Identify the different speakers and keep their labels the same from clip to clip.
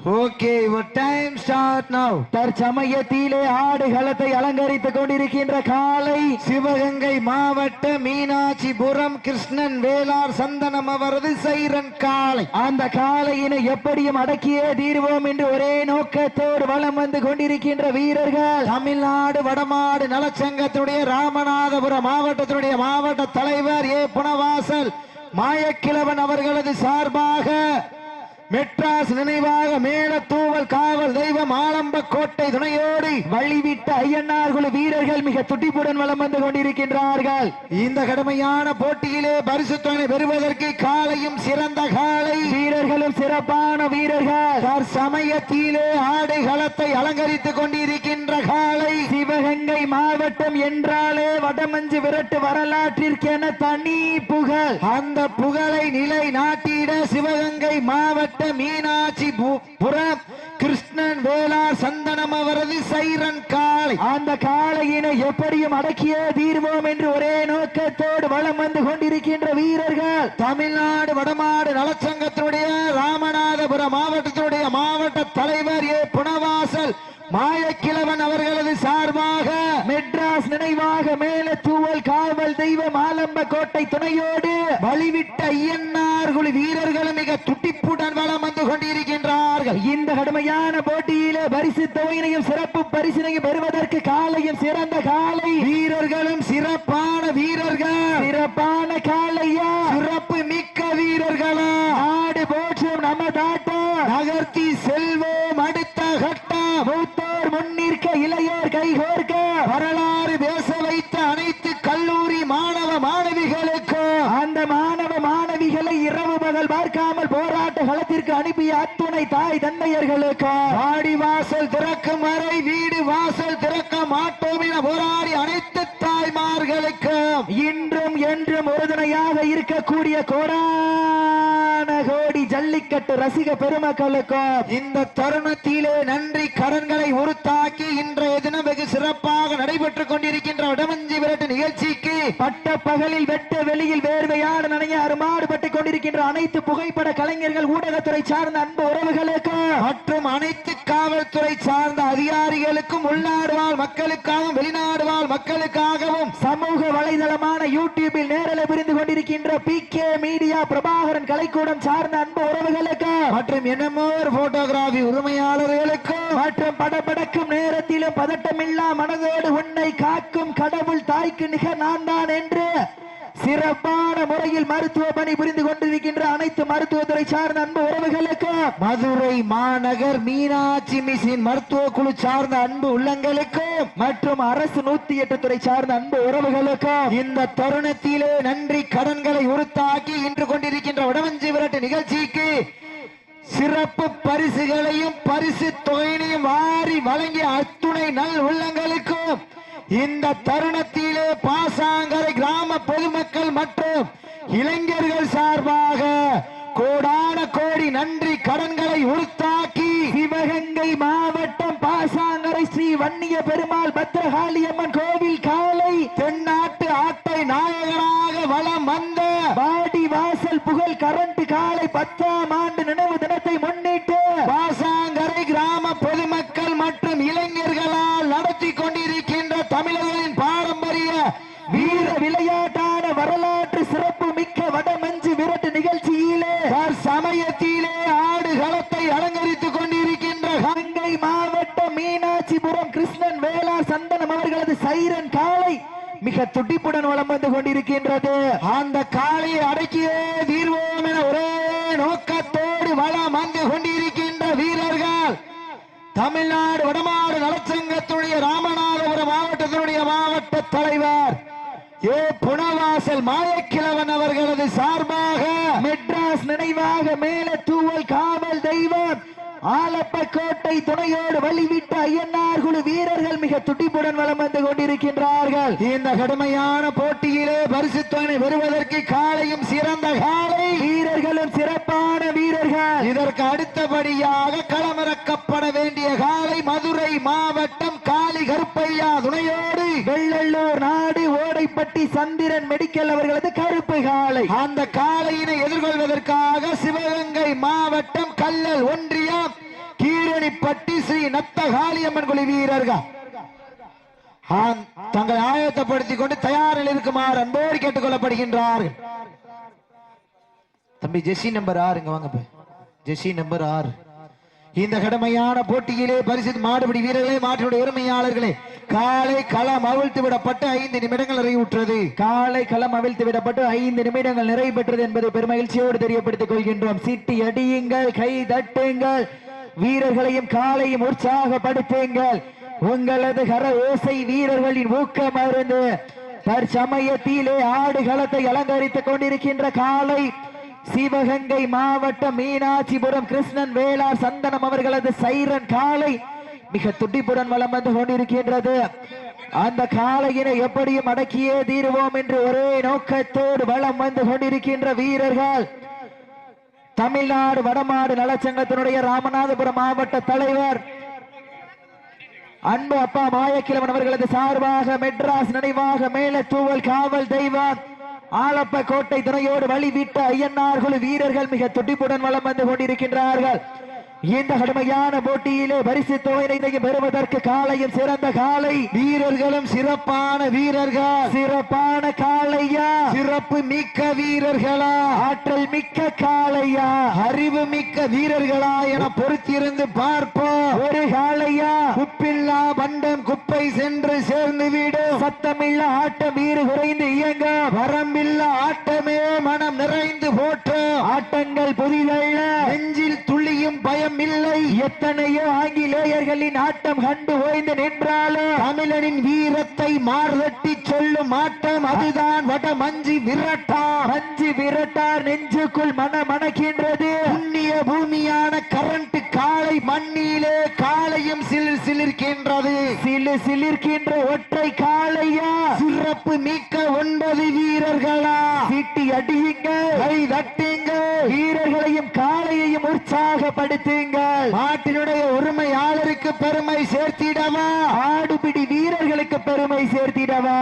Speaker 1: Okay your time start now
Speaker 2: தற்சமயத்திலே ஆடுகளத்தை அலங்கரித்துக் கொண்டிருக்கின்ற காலை
Speaker 1: சிவகங்கை மாவட்ட மீனாட்சிபுரம் கிருஷ்ணன் வேளார் சந்தனம் அவரது சைரன் காளை.
Speaker 2: அந்த காளையினை எப்படியும் அடக்கியே தீர்வோம் என்று ஒரே நோக்கத்தோடு வலம் வந்து கொண்டிருக்கின்ற வீரர்கள்.
Speaker 1: தமிழ்நாடு வடமாடு நலச்சங்கத்துடைய ராமநாதபுரம் மாவட்டத்தினுடைய மாவட்ட தலைவர் ஏ. புனவாசல் மாயக்கிழவன் அவர்களது சார்பாக மெட்ராஸ் நினைவாக மேலத்தூவல் காவல் தெய்வம் ஆலம்ப கோட்டை துணையோடு
Speaker 2: வழிவிட்ட ஐயன்னார் குழு வீரர்கள் மிக துடிப்புடன் வளம் வந்து கொண்டிருக்கின்றார்கள்.
Speaker 1: இந்த கடுமையான போட்டியிலே பரிசுத்தனை பெறுவதற்கு காலையும் சிறந்த காலை.
Speaker 2: வீரர்களும் சிறப்பான வீரர்கள்.
Speaker 1: தற்சமயத்திலே ஆடை களத்தை அலங்கரித்துக் கொண்டிருக்கின்ற காலை.
Speaker 2: சிவகங்கை மாவட்டம் என்றாலே வடமஞ்சு விரட்டு வரலாற்றிற்கென தனி புகழ்.
Speaker 1: அந்த புகழை நிலை நாட்டிட சிவகங்கை மாவட்டம் மாவட்ட மீனாட்சி பு- புரம் கிருஷ்ணன் வேளார் சந்தனம் அவரது சைரன் காளை.
Speaker 2: அந்த காளையினை எப்படியும் அடக்கியே தீர்வோம் என்று ஒரே நோக்கத்தோடு வலம் வந்து கொண்டிருக்கின்ற வீரர்கள்.
Speaker 1: தமிழ்நாடு வடமாடு நலச்சங்கத்தினுடைய ராமநாதபுரம் மாவட்டத்தினுடைய மாவட்ட தலைவர் ஏ. புனவாசல் மாயக்கிழவன் அவர்களது சார்பாக
Speaker 2: மெட்ராஸ் நினைவாக மேல தூவல் காவல் தெய்வம் ஆலம்ப கோட்டை துணையோடு
Speaker 1: வழிவிட்ட ஐயன்னார் குழு வீரர்களும் மிக துட்டிப்புடன் வளம் வந்து கொண்டிருக்கின்றார்கள்.
Speaker 2: இந்த கடுமையான போட்டியிலே பரிசு தொகையினையும் சிறப்பு பரிசினையும் பெறுவதற்கு காலையும் சிறந்த காலை
Speaker 1: வீரர்களும் சிறப்பான வீரர்கள்.
Speaker 2: சிறப்பான காலையா?
Speaker 1: சிறப்பு மிக்க வீரர்களா?
Speaker 2: ஆடு போற்றும் நம்ம தாட்டம்
Speaker 1: நகர்த்தி செல்வோம். அடுத்த கட்ட
Speaker 2: மூத்தோர் முன்னிற்க இளையோர் கைகோர்க்க
Speaker 1: வரலாறு பேச வைத்த அனைத்து கல்லூரி மாணவ மாணவிகளுக்கும்
Speaker 2: அந்த மாணவ மாணவிகளை இரவு பகல் பார்க்காமல் போராட்ட களத்திற்கு அனுப்பிய அத்துணை தாய் தந்தையர்களுக்கு
Speaker 1: வாடி வாசல் திறக்கும் வரை வீடு வாசல் திறக்க மாட்டோம் என போராடி அனைத்து தாய்மார்களுக்கும்
Speaker 2: இன்றும் என்றும் உறுதுணையாக இருக்கக்கூடிய கோடான கோடி ஜல்லிக்கட்டு ரசிக பெருமக்களுக்கும்
Speaker 1: இந்த தருணத்திலே நன்றி கடன்களை உருத்தாக்கி இன்றைய தினம் வெகு சிறப்பாக நடைபெற்றுக் கொண்டிருக்கின்ற வடமஞ்சி விரட்டு நிகழ்ச்சிக்கு
Speaker 2: பட்ட பகலில் வெட்ட வெளியில் வேர்வையாடு நனைய அருமாடுபட்டுக் கொண்டிருக்கின்ற அனைத்து புகைப்பட கலைஞர்கள் ஊடகத்துறை சார்ந்த அன்பு உறவுகளுக்கும்
Speaker 1: மற்றும் அனைத்து காவல்துறை சார்ந்த அதிகாரிகளுக்கும் உள்நாடு வாழ் மக்களுக்காகவும் வெளிநாடு வாழ் மக்களுக்காகவும்
Speaker 2: சமூக வலைதளமான யூடியூபில் நேரலை புரிந்து கொண்டிருக்கின்ற பி கே மீடியா பிரபாகரன் கலைக்கூடம் சார்ந்த அன்பு உறவுகளுக்கு
Speaker 1: மற்றும் என்னமோர் போட்டோகிராபி உரிமையாளர்களுக்கும்
Speaker 2: மற்றும் படபடக்கும் நேரத்திலும் பதட்டமில்லா மனதோடு உன்னை காக்கும் கடவுள் தாய்க்கு நிகர் நான் தான் என்று சிறப்பான முறையில் மருத்துவ பணி புரிந்து கொண்டிருக்கின்ற அனைத்து மருத்துவத்துறை சார்ந்த அன்பு உறவுகளுக்கு
Speaker 1: மதுரை மாநகர் மீனாட்சி மிஷின் மருத்துவ குழு சார்ந்த அன்பு உள்ளங்களுக்கும்
Speaker 2: மற்றும் அரசு நூத்தி எட்டு துறை சார்ந்த அன்பு உறவுகளுக்கு
Speaker 1: இந்த தருணத்திலே நன்றி கடன்களை உறுத்தாக்கி இன்று கொண்டிருக்கின்ற வடமஞ்சி விரட்டு நிகழ்ச்சிக்கு சிறப்பு பரிசுகளையும் பரிசு தொகையினையும் வாரி வழங்கிய அத்துணை நல் உள்ளங்களுக்கும் இந்த தருணத்திலே பாசாங்கரை கிராம பொதுமக்கள் மற்றும் இளைஞர்கள் சார்பாக கோடான கோடி நன்றி கடன்களை உருத்தாக்கி
Speaker 2: சிவகங்கை மாவட்டம் பாசாங்கரை ஸ்ரீ வன்னிய பெருமாள் பத்ரகாளியம்மன் கோவில் காலை
Speaker 1: தென்னாட்டு ஆட்டை நாயகனாக வலம் வந்த
Speaker 2: வாடி வாசல் புகழ் கரண்ட் காலை பத்தாம் ஆண்டு நினைவு தினத்தை முன்னிட்டு
Speaker 1: பாச கிராம பொதுமக்கள் மற்றும் இளைஞர்களால் நடத்தி கொண்டிருக்கின்ற தமிழர்களின் பாரம்பரிய
Speaker 2: வீர விளையாட்டான வரலாற்று சிறப்பு மிக்க வடமஞ்சு விரட்டு நிகழ்ச்சியிலே
Speaker 1: சமயத்திலே ஆடு களத்தை அலங்கரித்துக் கொண்டிருக்கின்ற
Speaker 2: கங்கை மாவட்டம் மீனாட்சிபுரம் கிருஷ்ணன் வேளார் சந்தனம் அவர்களது காலை மிக துடிப்புடன் வளம் வந்து கொண்டிருக்கின்றது.
Speaker 1: அந்த காலையை அடக்கியே தீர்வோம் என ஒரே நோக்கத்தோடு வளம் வந்து கொண்டிருக்கின்ற வீரர்கள். தமிழ்நாடு வடமாடு நலச்சங்கத்துடைய ராமநாதபுரம் மாவட்டத்தினுடைய மாவட்ட தலைவர் ஏ புனவாசல் மாயக்கிழவன் அவர்களது சார்பாக
Speaker 2: மெட்ராஸ் நினைவாக மேல தூவல் காவல் தெய்வம் ஆலப்பக்கோட்டை துணையோடு வழிவிட்ட ஐயன்னார் குழு வீரர்கள் மிக துடிப்புடன் வலம் வந்து கொண்டிருக்கின்றார்கள்.
Speaker 1: இந்த கடுமையான போட்டியிலே பரிசுத்தனை பெறுவதற்கு காலையும் சிறந்த காலை.
Speaker 2: வீரர்களும் சிறப்பான வீரர்கள்.
Speaker 1: இதற்கு அடுத்தபடியாக களமிறக்கப்பட வேண்டிய காலை மதுரை மாவட்டம் காளி கருப்பையா துணையோடு.
Speaker 2: வெள்ளல்லூர் நாடு ஓடைப்பட்டி சந்திரன் மெடிக்கல் அவர்களது கருப்பு காலை.
Speaker 1: அந்த காலையினை எதிர்கொள்வதற்காக சிவகங்கை மாவட்டம் கல்லல் ஒன்று கீரணிப்பட்டி ஸ்ரீ நத்த காளியம்மன் குழு வீரர்கள். தங்களை ஆயத்தப்படுத்திக் கொண்டு தயாரில் இருக்குமாறு அன்போடு கேட்டுக் கொள்ளப்படுகின்றார்கள் தம்பி ஜெஸ்ஸி நம்பர் ஆறுங்க வாங்க போய். ஜெஸ்ஸி நம்பர் ஆறு. இந்த கடமையான போட்டியிலே பரிசு மாடுபிடி வீரர்களே மாற்றினுடைய உரிமையாளர்களே காலை களம் அவிழ்த்து விடப்பட்டு ஐந்து நிமிடங்கள் நிறைவுற்றது.
Speaker 2: காலை களம் அவிழ்த்து விடப்பட்டு ஐந்து நிமிடங்கள் நிறைவு பெற்றது என்பதை பெருமகிழ்ச்சியோடு தெரியப்படுத்திக் கொள்கின்றோம். சிட்டி அடியுங்கள் கை தட்டுங்கள். வீரர்களையும் காலையும் உற்சாகப்படுத்துங்கள். உங்களது கர ஓசை வீரர்களின் ஊக்கம் அருந்து தற்சமயத்திலே ஆடு களத்தை அலங்கரித்துக் கொண்டிருக்கின்ற காலை சிவகங்கை மாவட்டம் மீனாட்சிபுரம் கிருஷ்ணன் வேளார் சந்தனம் அவர்களது சைரன் காலை மிக துடிப்புடன் வளம் வந்து கொண்டிருக்கின்றது. அந்த காளையினை எப்படியும் அடக்கியே தீருவோம் என்று ஒரே நோக்கத்தோடு வலம் வந்து கொண்டிருக்கின்ற வீரர்கள். தமிழ்நாடு வடமாடு நலச்சங்கத்தினுடைய ராமநாதபுரம் மாவட்ட தலைவர் அன்பு அப்பா மாயக்கிழவன் அவர்களது சார்பாக மெட்ராஸ் நினைவாக மேல தூவல் காவல் தெய்வம் ஆலப்ப கோட்டை துணையோடு வழிவிட்ட ஐயன்னார் குழு வீரர்கள் மிக துடிப்புடன் வலம் வந்து கொண்டிருக்கின்றார்கள். இந்த கடுமையான போட்டியிலே பரிசு தொகையினை பெறுவதற்கு காலையும் சிறந்த காலை.
Speaker 1: வீரர்களும் சிறப்பான வீரர்கள்.
Speaker 2: சிறப்பான காளையா.
Speaker 1: சிறப்பு மிக்க வீரர்களா.
Speaker 2: ஆற்றல் மிக்க காளையா.
Speaker 1: அறிவு மிக்க வீரர்களா என பொறுத்திருந்து பார்ப்போம்.
Speaker 2: ஒரு காளையா.
Speaker 1: குப்பில்லா பண்டம் குப்பை சென்று சேர்ந்து விடும்
Speaker 2: சத்தமில்ல ஆட்டம் வீறு குறைந்து இயங்க.
Speaker 1: வரம்பில்ல ஆட்டமே மனம் நிறைந்து போற்றும்
Speaker 2: ஆட்டங்கள் புதிதல்ல
Speaker 1: நெஞ்சில் துள்ளியும் பயம் இல்லை
Speaker 2: எத்தனையோ ஆங்கிலேயர்களின் ஆட்டம் கண்டு ஓய்ந்து நின்றாலும்
Speaker 1: தமிழனின் வீரத்தை மார்தட்டி சொல்லும் ஆட்டம் அதுதான். வட மஞ்சி விரட்டா.
Speaker 2: மஞ்சு விரட்டார் நெஞ்சுக்குள் மன மணக்கின்றது.
Speaker 1: புண்ணிய பூமியான கரண்ட் காளை மண்ணிலே காளையும் சிலிர் சிலிர்க்கின்றது.
Speaker 2: சிலு சிலிர்க்கின்ற ஒற்றை காளையா
Speaker 1: சிறப்பு மிக்க ஒன்பது வீரர்களா?
Speaker 2: சீட்டி அடியுங்க
Speaker 1: கை தட்டுங்க
Speaker 2: வீரர்களையும் காளையையும் உற்சாகப்படுத்துங்கள்.
Speaker 1: நாட்டினுடைய உரிமையாளருக்கு பெருமை சேர்த்திடவா?
Speaker 2: ஆடுபிடி வீரர்களுக்கு பெருமை சேர்த்திடவா?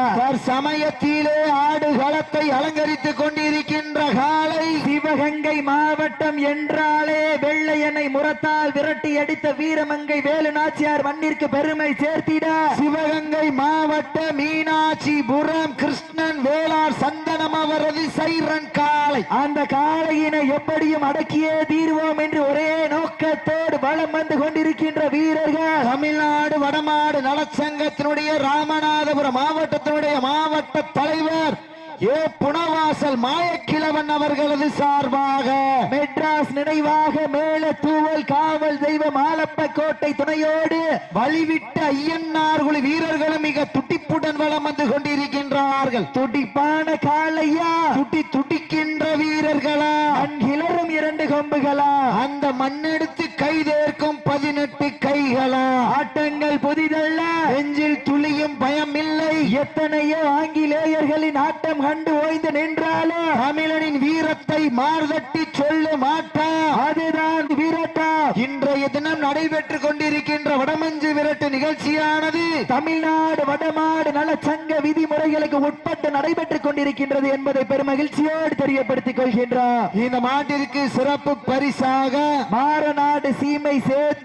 Speaker 1: சமயத்திலே ஆடு களத்தை அலங்கரித்துக் கொண்டிருக்கின்ற காளை
Speaker 2: சிவகங்கை மாவட்டம் என்றாலே வெள்ளையனை முரத்தால் விரட்டி அடித்த வீரமங்கை வேலு நாச்சியார் மண்ணிற்கு பெருமை சேர்த்திட.
Speaker 1: சிவகங்கை மாவட்ட மீனாட்சிபுரம் கிருஷ்ணன் வேளார் சந்தனம் அவரது சைரன் காளை.
Speaker 2: அந்த காளையினை எப்படியும் அடக்கியே தீர்வோம் என்று ஒரே நோக்கத்தோடு வலம் வந்து கொண்டிருக்கின்ற வீரர்கள்.
Speaker 1: தமிழ்நாடு வடமாடு நலச்சங்கத்தினுடைய ராமநாதபுரம் மாவட்டத்தினுடைய மாவட்ட தலைவர். ஏ புனவாசல் மாயக்கிழவன் அவர்களது சார்பாக.
Speaker 2: மெட்ராஸ் நினைவாக மேல தூவல் காவல் தெய்வம் ஆலப்ப கோட்டை துணையோடு
Speaker 1: வழிவிட்ட ஐயன்னார் குழு வீரர்களும் மிக துடிப்புடன் வளம் வந்து கொண்டிருக்கின்றார்கள்.
Speaker 2: துடிப்பான காலையா
Speaker 1: துடி துடிக்கின்ற வீரர்களா?
Speaker 2: அன்கிளரும் இரண்டு கொம்புகளா?
Speaker 1: அந்த மண்ணெடுத்து கைதேர்க்கும் பதினெட்டு கைகளா.
Speaker 2: ஆட்டங்கள் புதிதல்ல.
Speaker 1: நெஞ்சில் துளியும் பயம் இல்லை
Speaker 2: எத்தனையோ ஆங்கிலேயர்களின் ஆட்டம் கண்டு ஓய்ந்து நின்றாலும்
Speaker 1: தமிழனின் வீரத்தை மார்தட்டி சொல்ல மாட்டா.
Speaker 2: அதுதான் விரட்டா
Speaker 1: இன்றைய தினம் நடைபெற்றுக் கொண்டிருக்கின்ற வடமஞ்சு விரட்டு நிகழ்ச்சியானது
Speaker 2: தமிழ்நாடு வடமாடு நலச்சங்க விதிமுறைகளுக்கு உட்பட்டு நடைபெற்றுக் கொண்டிருக்கின்றது என்பதை பெருமகிழ்ச்சியோடு தெரியப்படுத்திக் கொள்கின்றார்
Speaker 1: இந்த மாட்டிற்கு சிறப்பு பரிசாக
Speaker 2: மாரநாடு சீமை சேர்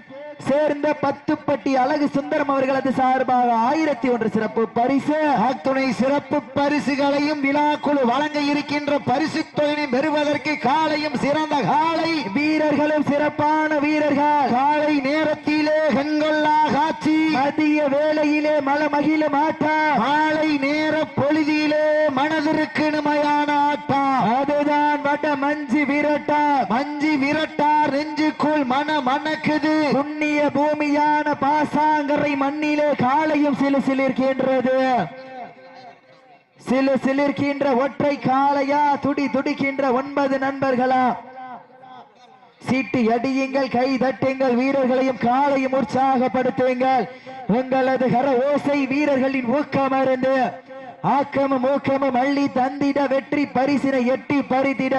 Speaker 2: சேர்ந்த பத்துப்பட்டி அழகு சுந்தரம் அவர்களது சார்பாக ஆயிரத்தி ஒன்று சிறப்பு பரிசு.
Speaker 1: அத்துணை சிறப்பு பரிசுகளையும் விழாக்குழு வழங்க இருக்கின்ற பரிசு தொகையை பெறுவதற்கு காலையும் சிறந்த காலை.
Speaker 2: வீரர்களும் சிறப்பான வீரர்கள்.
Speaker 1: காலை நேரத்திலே கண்கொள்ளா காட்சி.
Speaker 2: மதிய வேளையிலே மல மகிழ மாட்டா.
Speaker 1: மாலை நேர பொழுதிலே மனதிற்கு இனிமையான ஆட்டம்
Speaker 2: அதுதான் வட மஞ்சு விரட்டா.
Speaker 1: மஞ்சி விரட்டார் நெஞ்சுக்குள் மன மணக்குது.
Speaker 2: புண்ணிய பூமியான பாசாங்கரை மண்ணிலே காலையும் சிலு சிலிர்க்கின்றது. சிலு சிலிர்க்கின்ற ஒற்றை காளையா துடி துடிக்கின்ற ஒன்பது நண்பர்களா. சீட்டு அடியுங்கள் கை தட்டுங்கள் வீரர்களையும் காலையும் உற்சாகப்படுத்துங்கள். உங்களது கர ஓசை வீரர்களின் ஊக்கம் இருந்து ஆக்கமும் ஊக்கமும் அள்ளி தந்திட வெற்றி பரிசினை எட்டி பறித்திட.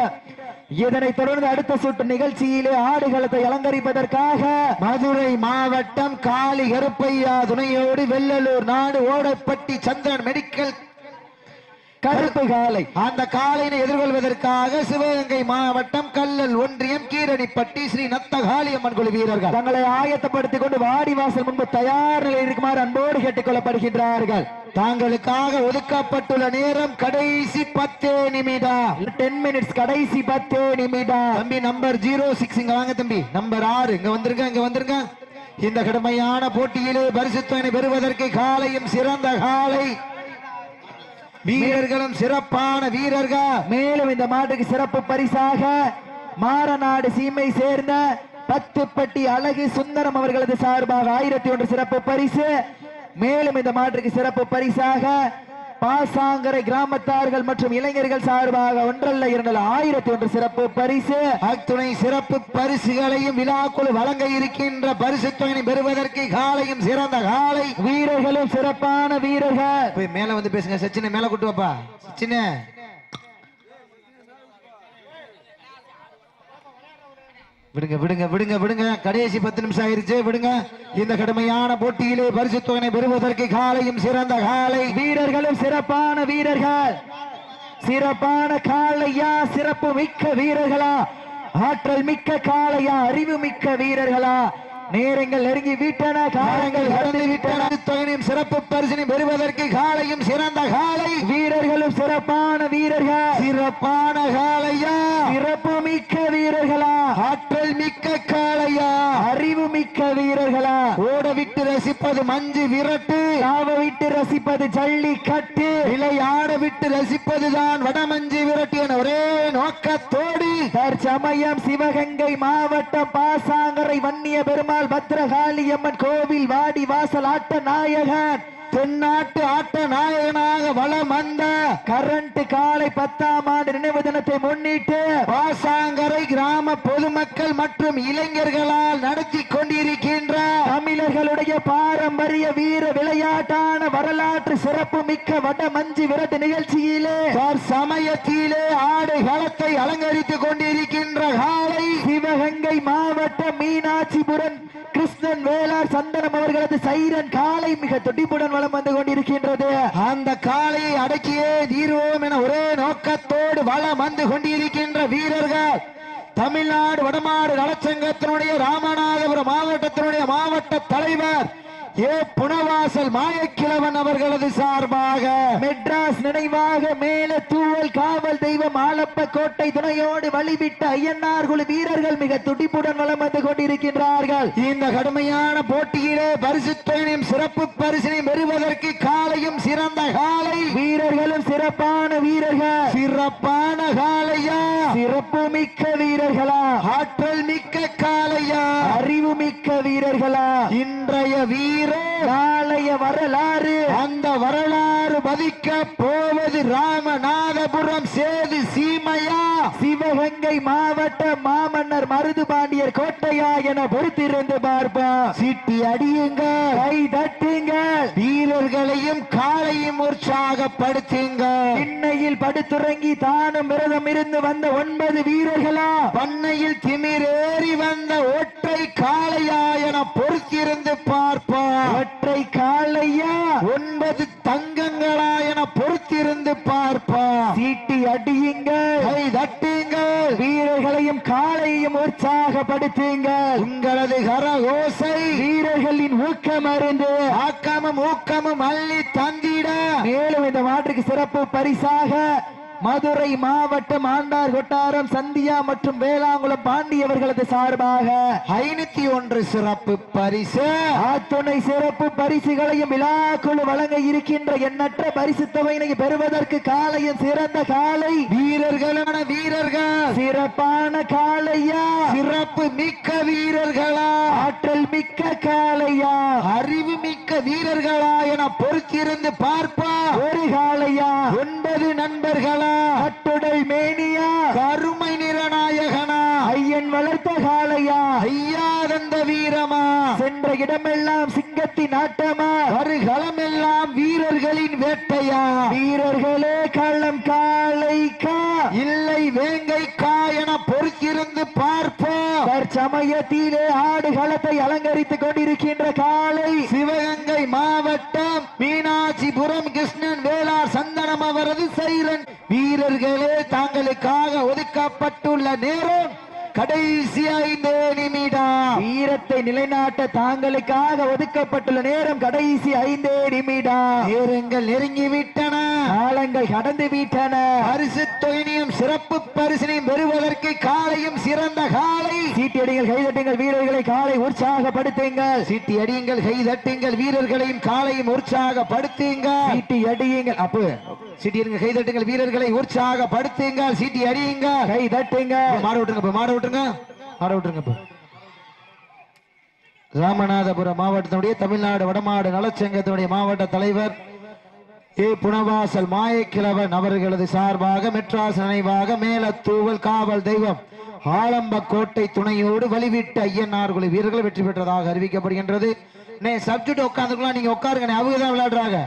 Speaker 2: இதனைத் தொடர்ந்து அடுத்த சுற்று நிகழ்ச்சியிலே ஆடுகளத்தை அலங்கரிப்பதற்காக
Speaker 1: மதுரை மாவட்டம் காளி கருப்பையா துணையோடு வெள்ளலூர் நாடு ஓடப்பட்டி சந்திரன் மெடிக்கல்
Speaker 2: கருப்பு காலை.
Speaker 1: அந்த காலையினை எதிர்கொள்வதற்காக சிவகங்கை மாவட்டம் கல்லல் ஒன்றியம் கீரணிப்பட்டி ஸ்ரீ நத்த காளியம்மன் குழு வீரர்கள்.
Speaker 2: தங்களை ஆயத்தப்படுத்திக் கொண்டு வாடிவாசல் முன்பு தயார் நிலையில் இருக்குமாறு அன்போடு கேட்டுக் கொள்ளப்படுகின்றார்கள்.
Speaker 1: தாங்களுக்காக ஒதுக்கப்பட்டுள்ள நேரம் கடைசி பத்தே நிமிடம்
Speaker 2: டென் மினிட்ஸ் கடைசி பத்து நிமிடம்
Speaker 1: தம்பி நம்பர் ஜீரோ சிக்ஸ் இங்க வாங்க தம்பி. நம்பர் ஆறு. இங்க வந்திருங்க இங்க வந்திருங்க. இந்த கடுமையான போட்டியிலே பரிசுத்தனை பெறுவதற்கு காலையும் சிறந்த காலை. வீரர்களும் சிறப்பான வீரர்கள்.
Speaker 2: மேலும் இந்த மாட்டுக்கு சிறப்பு பரிசாக மாரநாடு சீமை சேர்ந்த பத்துப்பட்டி அழகு சுந்தரம் அவர்களது சார்பாக ஆயிரத்தி ஒன்று சிறப்பு பரிசு. மேலும் இந்த மாட்டுக்கு சிறப்பு பரிசாக பாசாங்கரை கிராமத்தார்கள் மற்றும் இளைஞர்கள் சார்பாக ஒன்றல்ல இரண்டல்ல ஆயிரத்தி ஒன்று சிறப்பு பரிசு.
Speaker 1: அத்துணை சிறப்பு பரிசுகளையும் விழாக்குழு வழங்க இருக்கின்ற பரிசு தொகையை பெறுவதற்கு காலையும் சிறந்த காலை.
Speaker 2: வீரர்களும் சிறப்பான வீரர்கள்.
Speaker 1: போய் மேல வந்து பேசுங்க சச்சினை மேல கூட்டு வாப்பா. சச்சினை. விடுங்க விடுங்க விடுங்க விடுங்க. கடைசி பத்து நிமிஷம் ஆயிருச்சு. விடுங்க. இந்த கடுமையான போட்டியிலே பரிசு தொகனை பெறுவதற்கு காலையும் சிறந்த காலை
Speaker 2: வீரர்களும் சிறப்பான வீரர்கள். சிறப்பான காலையா சிறப்பு மிக்க வீரர்களா? ஆற்றல் மிக்க காலையா அறிவு மிக்க வீரர்களா? நேரங்கள் நெருங்கி விட்டன காலங்கள் கடந்து விட்டன.
Speaker 1: தொகையும் சிறப்பு பரிசினை பெறுவதற்கு காலையும் சிறந்த காலை
Speaker 2: வீரர்களும் சிறப்பான வீரர்கள்.
Speaker 1: சிறப்பான காலையா?
Speaker 2: சிறப்பு மிக்க வீரர்களா?
Speaker 1: ஆற்றல் மிக்க காளையா
Speaker 2: அறிவு மிக்க வீரர்களா?
Speaker 1: ஓட விட்டு ரசிப்பது மஞ்சு விரட்டு.
Speaker 2: காவ விட்டு ரசிப்பது ஜல்லிக்கட்டு.
Speaker 1: விளையாட விட்டு ரசிப்பதுதான் வடமஞ்சு விரட்டு என ஒரே நோக்கத்தோடு.
Speaker 2: தற்சமயம் சிவகங்கை மாவட்டம் பாசாங்கரை வன்னிய பெருமாள் பத்ரகாளி அம்மன் கோவில் வாடி வாசல் ஆட்ட நாயகன்.
Speaker 1: தென்னாட்டு ஆட்ட நாயகனாக வளம் வந்த
Speaker 2: கரண்ட் காலை பத்தாம் ஆண்டு நினைவு தினத்தை முன்னிட்டு
Speaker 1: பாசாங்கரை கிராம பொதுமக்கள் மற்றும் இளைஞர்களால் நடத்தி கொண்டிருக்கின்ற
Speaker 2: தமிழர்களுடைய பாரம்பரிய வீர விளையாட்டான வரலாற்று சிறப்பு மிக்க வட மஞ்சு விரட்டு நிகழ்ச்சியிலே
Speaker 1: சமயத்திலே ஆடை களத்தை அலங்கரித்துக் கொண்டிருக்கின்ற காலை
Speaker 2: சிவகங்கை மாவட்ட மீனாட்சிபுரம் கிருஷ்ணன் வேளார் சந்தனம் அவர்களது சைரன் காலை மிக துடிப்புடன் காலம் வந்து கொண்டிருக்கின்றது.
Speaker 1: அந்த காளையை அடக்கியே தீர்வோம் என ஒரே நோக்கத்தோடு வளம் வந்து கொண்டிருக்கின்ற வீரர்கள். தமிழ்நாடு வடமாடு நலச்சங்கத்தினுடைய ராமநாதபுரம் மாவட்டத்தினுடைய மாவட்ட தலைவர் ஏ புனவாசல் மாயக்கிழவன் அவர்களது சார்பாக.
Speaker 2: மெட்ராஸ் நினைவாக மேல தூவல் காவல் தெய்வம் ஆலப்ப கோட்டை துணையோடு வழிவிட்ட ஐயன்னார் குழு வீரர்கள் மிக துடிப்புடன் வளம் வந்து கொண்டிருக்கின்றார்கள்.
Speaker 1: இந்த கடுமையான போட்டியிலே பரிசு சிறப்பு பரிசினை பெறுவதற்கு காலையும் சிறந்த காலை.
Speaker 2: வீரர்களும் சிறப்பான வீரர்கள்.
Speaker 1: சிறப்பான காலையா?
Speaker 2: சிறப்பு மிக்க வீரர்களா?
Speaker 1: ஆற்றல் மிக்க காலையா?
Speaker 2: அறிவு மிக்க வீரர்களா?
Speaker 1: இன்றைய வீரர்
Speaker 2: நாளைய வரலாறு
Speaker 1: அந்த வரலாறு பதிக்க போவது ராமநாதபுரம் சேது சீமையா?
Speaker 2: சிவகங்கை மாவட்ட மாமன்னர் மருது பாண்டியர் கோட்டையா என பொறுத்திருந்து பார்ப்போம்
Speaker 1: சிட்டி அடியுங்க
Speaker 2: கை தட்டுங்கள்
Speaker 1: வீரர்களையும் காலையும் உற்சாகப்படுத்துங்க.
Speaker 2: திண்ணையில் படுத்துறங்கி தானும் விரதம் இருந்து வந்த ஒன்பது வீரர்களா?
Speaker 1: பண்ணையில் திமிரேறி வந்த ஒற்றை காளையா என பொறுத்திருந்து பார்ப்போம்.
Speaker 2: ஒற்றை காளையா
Speaker 1: ஒன்பது தங்கங்களா என பொறுத்திருந்து பார்ப்போம்
Speaker 2: சீட்டி அடியுங்கள்.
Speaker 1: கை தட்டுங்கள்.
Speaker 2: வீரர்களையும் காளையையும் உற்சாகப்படுத்துங்கள்.
Speaker 1: உங்களது கரகோசை.
Speaker 2: வீரர்களின் ஊக்கம் அறிந்து.
Speaker 1: ஆக்கமும் ஊக்கமும் அள்ளி தந்திட.
Speaker 2: மேலும் இந்த மாற்றுக்கு சிறப்பு பரிசாக மதுரை மாவட்டம் ஆண்டார் கொட்டாரம் சந்தியா மற்றும் வேளாங்குளம் பாண்டியவர்களது சார்பாக
Speaker 1: ஐநூத்தி ஒன்று சிறப்பு பரிசு.
Speaker 2: ஆத்துணை சிறப்பு பரிசுகளையும் விழாக்குழு வழங்க இருக்கின்ற எண்ணற்ற பரிசு தொகையினை பெறுவதற்கு காலையும் சிறந்த காலை.
Speaker 1: வீரர்களான வீரர்கள்.
Speaker 2: சிறப்பான காளையா
Speaker 1: சிறப்பு மிக்க வீரர்களா?
Speaker 2: ஆற்றல் மிக்க காளையா
Speaker 1: அறிவு மிக்க வீரர்களா என பொறுத்திருந்து பார்ப்பா
Speaker 2: ஒரு காளையா
Speaker 1: ஒன்பது நண்பர்களா
Speaker 2: கட்டுடல் மேனியா
Speaker 1: கருமை நிறநாயகனா
Speaker 2: ஐயன் வளர்த்த காளையா
Speaker 1: ஐயா தந்த வீரமா?
Speaker 2: சென்ற இடமெல்லாம் சிங்கத்தின் ஆட்டமா?
Speaker 1: வருகளமெல்லாம் வீரர்களின் வேட்டையா?
Speaker 2: வீரர்களே களம் காளைக்கா?
Speaker 1: இல்லை வேங்கைக்கா என பொறுத்திருந்து பார்ப்போம்.
Speaker 2: தற்சமயத்திலே ஆடுகளத்தை அலங்கரித்துக் கொண்டிருக்கின்ற காலை
Speaker 1: சிவகங்கை மாவட்டம் மீனாட்சிபுரம் கிருஷ்ணன் வேளார் சந்தனம் அவரது சைரன். வீரர்களே தாங்களுக்காக ஒதுக்கப்பட்டுள்ள நேரம் கடைசி ஐந்து நிமிடம்.
Speaker 2: வீரத்தை நிலைநாட்ட தாங்களுக்காக ஒதுக்கப்பட்டுள்ள நேரம் கடைசி ஐந்தே நிமிடம்.
Speaker 1: நேரங்கள் நெருங்கி விட்டன
Speaker 2: காலங்கள் கடந்து விட்டன.
Speaker 1: பரிசு சிறப்பு பரிசினையும் பெறுவதற்கு காலையும் சிறந்த காலை.
Speaker 2: சீட்டியடிகள் கைதட்டுங்கள் வீரர்களை காலை உற்சாகப்படுத்துங்கள்.
Speaker 1: சீட்டி அடியுங்கள் கைதட்டுங்கள் வீரர்களையும் காலையும் உற்சாகப்படுத்துங்கள்.
Speaker 2: சீட்டி அடியுங்கள் அப்பு.
Speaker 1: சீட்டி அடிங்க கைதட்டுங்கள் வீரர்களை உற்சாகப்படுத்துங்கள். சீட்டி அடியுங்க
Speaker 2: கை தட்டுங்க
Speaker 1: மாட விட்டுருங்க இப்ப, மாட விட்டுருங்க. மாட விட்டுருங்க இப்ப. ராமநாதபுரம் மாவட்டத்தினுடைய தமிழ்நாடு வடமாடு நலச்சங்கத்தினுடைய மாவட்ட தலைவர் ஏ புனவாசல் மாயக்கிழவன் அவர்களது சார்பாக மெட்ராஸ் நினைவாக மேலத்தூவல் காவல் தெய்வம் ஆலம்பக்கோட்டை துணையோடு வழிவிட்ட ஐயனார் குழு வீரர்கள் வெற்றி பெற்றதாக அறிவிக்கப்படுகின்றது. நே சப்ஜெக்ட் உட்காந்துக்கலாம் நீங்க உட்காருங்க. அவங்க தான் விளையாடுறாங்க.